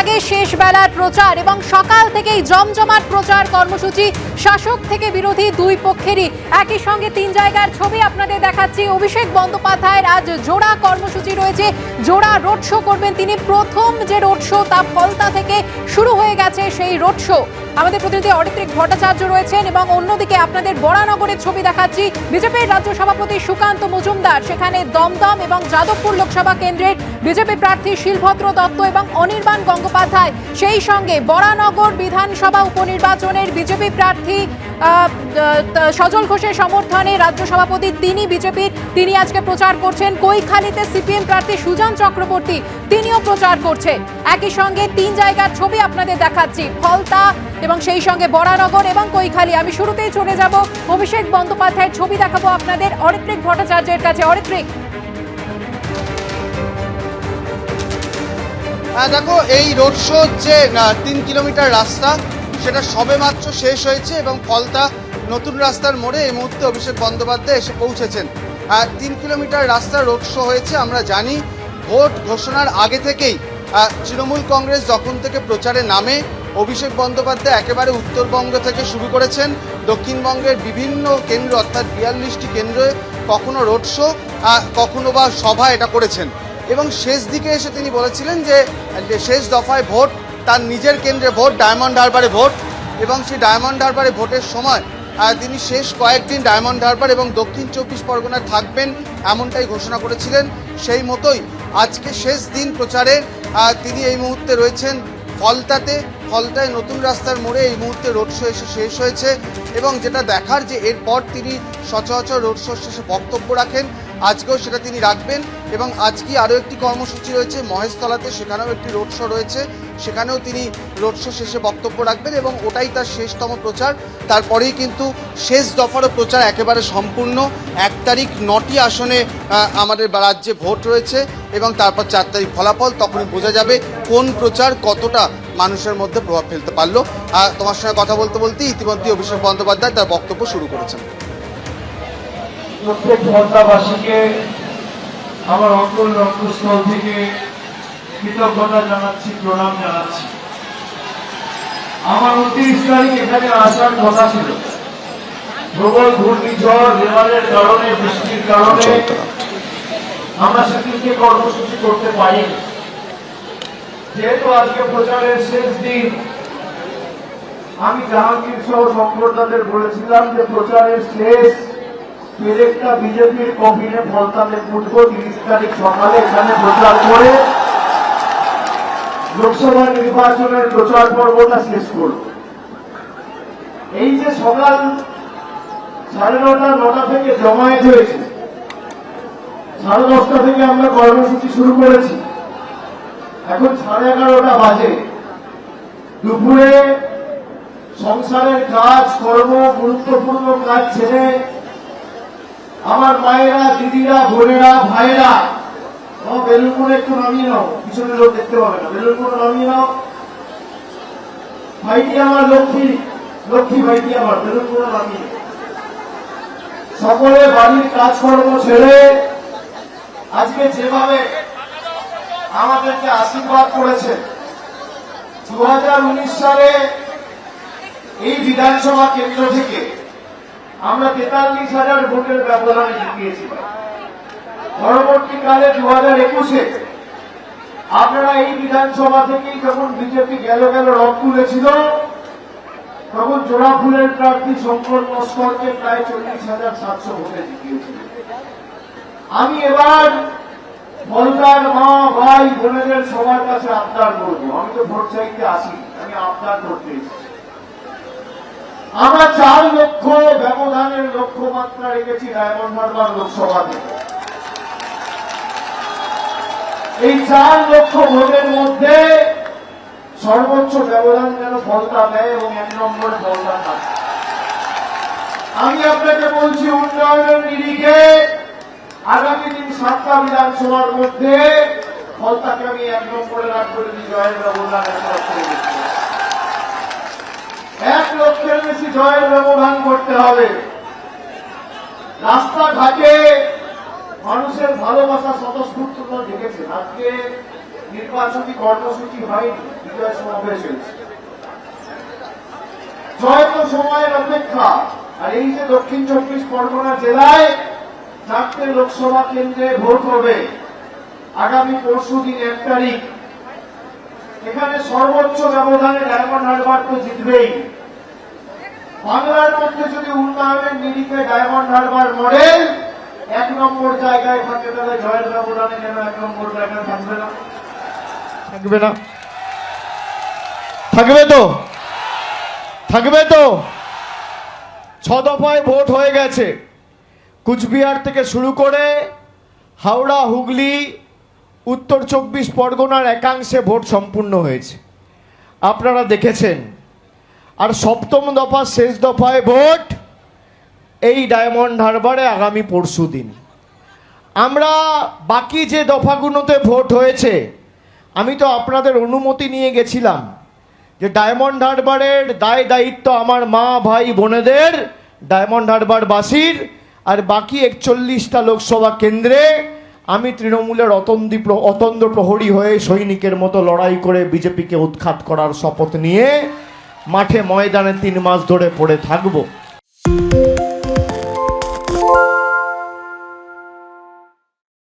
আগে শেষ বেলার প্রচার এবং সকাল থেকেই জমজমাট প্রচার কর্মসূচি। শাসক থেকে বিরোধী দুই পক্ষেরই। একই সঙ্গে তিন জায়গার ছবি আপনাদের দেখাচ্ছি। অভিষেক বন্দ্যোপাধ্যায়ের আজ জোড়া কর্মসূচি রয়েছে, জোড়া রোড শো করবেন তিনি। প্রথম যে রোড শো তা ফলতা থেকে শুরু হয়ে গেছে সেই রোড শো আমাদের প্রতিনিধি অরিত্রিক ভট্টাচার্য রয়েছেন এবং অন্যদিকে আপনাদের বরানগরের ছবি দেখাচ্ছি। বিজেপির রাজ্য সভাপতি সুকান্ত মজুমদার, সেখানে দমদম এবং যাদবপুর লোকসভা কেন্দ্রের বিজেপি প্রার্থী শিলভদ্র দত্ত এবং অনির্বাণ গঙ্গোপাধ্যায়। সেই সঙ্গে বরানগর বিধানসভা উপনির্বাচনের বিজেপি প্রার্থী সজল ঘোষের সমর্থনে রাজ্য সভাপতি তিনি বিজেপির, তিনি আজকে প্রচার করছেন কৈখালিতে সিপিএম প্রার্থী সুজন চক্রবর্তী, তিনিও প্রচার করছেন। একই সঙ্গে তিন জায়গার ছবি আপনাদের দেখাচ্ছি, ফলতা এবং সেই সঙ্গে বরানগর এবং কৈখালি। আমি শুরুতেই চলে যাব, অভিষেক বন্দ্যোপাধ্যায়ের ছবি দেখাবো আপনাদের, অরিত্রিক ভট্টাচার্যের কাছে। অরিত্রিক। হ্যাঁ দেখো, এই রোড শো যে তিন কিলোমিটার রাস্তা, সেটা সবেমাত্র শেষ হয়েছে এবং ফলতা নতুন রাস্তার মোড়ে এই মুহূর্তে অভিষেক বন্দ্যোপাধ্যায় এসে পৌঁছেছেন। আর তিন কিলোমিটার রাস্তা রোড শো হয়েছে, আমরা জানি। ভোট ঘোষণার আগে থেকেই তৃণমূল কংগ্রেস যখন থেকে প্রচারে নামে, অভিষেক বন্দ্যোপাধ্যায় একেবারে উত্তরবঙ্গ থেকে শুরু করেছেন। দক্ষিণবঙ্গের বিভিন্ন কেন্দ্র, অর্থাৎ বিয়াল্লিশটি কেন্দ্রে কখনো রোড শো কখনো বা সভা এটা করেছেন। এবং শেষ দিকে এসে তিনি বলেছিলেন যে শেষ দফায় ভোট, তার নিজের কেন্দ্রে ভোট, ডায়মন্ড হারবারে ভোট। এবং সেই ডায়মন্ড হারবারে ভোটের সময় তিনি শেষ কয়েকদিন ডায়মন্ড হারবার এবং দক্ষিণ চব্বিশ পরগনায় থাকবেন এমনটাই ঘোষণা করেছিলেন। সেই মতোই আজকে শেষ দিন প্রচারের তিনি এই মুহূর্তে রয়েছেন ফলতাতে। ফলতায় নতুন রাস্তার মোড়ে এই মুহূর্তে রোড শো এসে শেষ হয়েছে এবং যেটা দেখার যে এরপর তিনি সচরাচর রোড শো শেষে বক্তব্য রাখেন। আজকেও সেটা তিনি রাখবেন এবং আজকে আরও একটি কর্মসূচি রয়েছে মহেশতলাতে, সেখানেও একটি রোড শো রয়েছে, সেখানেও তিনি রোড শো শেষে বক্তব্য রাখবেন এবং ওটাই তার শেষতম প্রচার। তারপরেই কিন্তু শেষ দফারও প্রচার একেবারে সম্পূর্ণ। এক তারিখ নটি আসনে আমাদের রাজ্যে ভোট রয়েছে এবং তারপর চার তারিখ ফলাফল, তখনই বোঝা যাবে কোন প্রচার কতটা মানুষের মধ্যে প্রভাব ফেলতে পারল। আর তোমার সঙ্গে কথা বলতে বলতে ইতিমধ্যে অভিষেক বন্দ্যোপাধ্যায় তার বক্তব্য শুরু করেছেন। প্রত্যেক পদ্মাবাসীকে আমার অন্তর রক্তস্থল থেকে কৃতজ্ঞতা জানাচ্ছি, প্রণাম জানাচ্ছি। আমার উনত্রিশ তারিখ এখানে আসার কথা ছিল। প্রবল ঘূর্ণিঝড় রেমালের কারণে, বৃষ্টির কারণে আমরা সেদিনকে কর্মসূচি করতে পারিনি। যেহেতু আজকে প্রচারের শেষ দিন, আমি জাহাঙ্গীর সহ সম্প্রদাদের বলেছিলাম যে প্রচারের শেষ পেরেকটা বিজেপির কফিনে ফলতাতে ফুটবো তিরিশ তারিখ সকালে এখানে প্রচার করে লোকসভা নির্বাচনের প্রচার পর্বটা শেষ করব। এই যে সকাল সাড়ে নটা নটা থেকে জমায়েত হয়েছে, সাড়ে দশটা থেকে আমরা কর্মসূচি শুরু করেছি। এখন সাড়ে এগারোটা বাজে। দুপুরে সংসারের কাজ, কর্ম, গুরুত্বপূর্ণ কাজ ছেড়ে আমার মায়েরা, দিদিরা, বোনেরা ভাইরা ও বেলুনপুরে একটু নামিয়ে নাও, পিছনে লোক দেখতে পাবে না। বেলুনপুরে নামিয়ে নাও। ভাইটি আমার লক্ষ্মী লক্ষ্মী ভাইটি আমার বেলুনপুরে নামিয়ে সকলে বাড়ির কাজকর্ম ছেড়ে আজকে যেভাবে আমাদেরকে আশীর্বাদ করেছে দু হাজার উনিশ সালে এই বিধানসভা কেন্দ্র থেকে আমরা তেতাল্লিশ হাজার ভোটের ব্যবধানে জিতিয়েছিলাম পরবর্তীকালে দু হাজার একুশে আপনারা এই বিধানসভা থেকেই যখন বিজেপি গেল গেল রথ তুলেছিল, তখন জোড়া ফুলের প্রার্থী শঙ্কর নস্করকে প্রায় চল্লিশ হাজার সাতশো ভোটে জিতিয়েছিল। আমি এবার বলদার মা, ভাই, বোনেদের সবার কাছে আবদার করব। আমি তো ভোট চাইতে আসি আমি আবদার করতে এসেছি। আমরা চার লক্ষ ব্যবধানের লক্ষ্যমাত্রা রেখেছি ডায়মন্ড হারবার লোকসভা এই চার লক্ষ ভোটের মধ্যে সর্বোচ্চ ব্যবধান যেন ফলতা দেয় এবং এক নম্বরে ফলতা থাকে আমি আপনাকে বলছি, উন্নয়নের নিরিখে আগামী দিন সাতটা বিধানসভার মধ্যে ফলতাকে আমি এক নম্বরে রাখব, যদি করে দিচ্ছি এক লক্ষের বেশি জয়ের ব্যবধান করতে হবে। রাস্তাঘাটে মানুষের ভালোবাসা স্বতঃস্ফূর্ততা দেখেছেন আজকে নির্বাচনী কর্মসূচি হয়নি সমাবেশ হয়েছে। হয়তো সময়ের অপেক্ষা। আর এই যে দক্ষিণ চব্বিশ পরগনা জেলায় চারটে লোকসভা কেন্দ্রে ভোট হবে, আগামী পরশু দিন এক তারিখ। এখানে সর্বোচ্চ ব্যবধানে ডায়মন্ড হারবার তো জিতবেই। বাংলার মধ্যে যদি উন্নয়নের নিরিখে ডায়মন্ড হারবার মডেল এক নম্বর জায়গায় থাকে তাহলে জয়ের ব্যবধানে কেন এক নম্বর জায়গায় থাকবে না? থাকবে না। থাকবে তো? থাকবে তো? ছ দফায় ভোট হয়ে গেছে। কুচবিহার থেকে শুরু করে হাওড়া, হুগলি, উত্তর চব্বিশ পরগনার একাংশে ভোট সম্পূর্ণ হয়েছে। আপনারা দেখেছেন আর সপ্তম দফা, শেষ দফায় ভোট এই ডায়মন্ড হারবারে আগামী পরশু দিন। আমরা বাকি যে দফাগুলোতে ভোট হয়েছে, আমি তো আপনাদের অনুমতি নিয়ে গেছিলাম যে ডায়মন্ড হারবারের দায় দায়িত্ব আমার মা, ভাই, বোনেদের ডায়মন্ড হারবারবাসীর, আর বাকি একচল্লিশটা লোকসভা কেন্দ্রে আমি তৃণমূলের অতন্দি অতন্দ্র প্রহরী হয়ে সৈনিকের মতো লড়াই করে বিজেপিকে উৎখাত করার শপথ নিয়ে মাঠে ময়দানে তিন মাস ধরে পড়ে থাকব।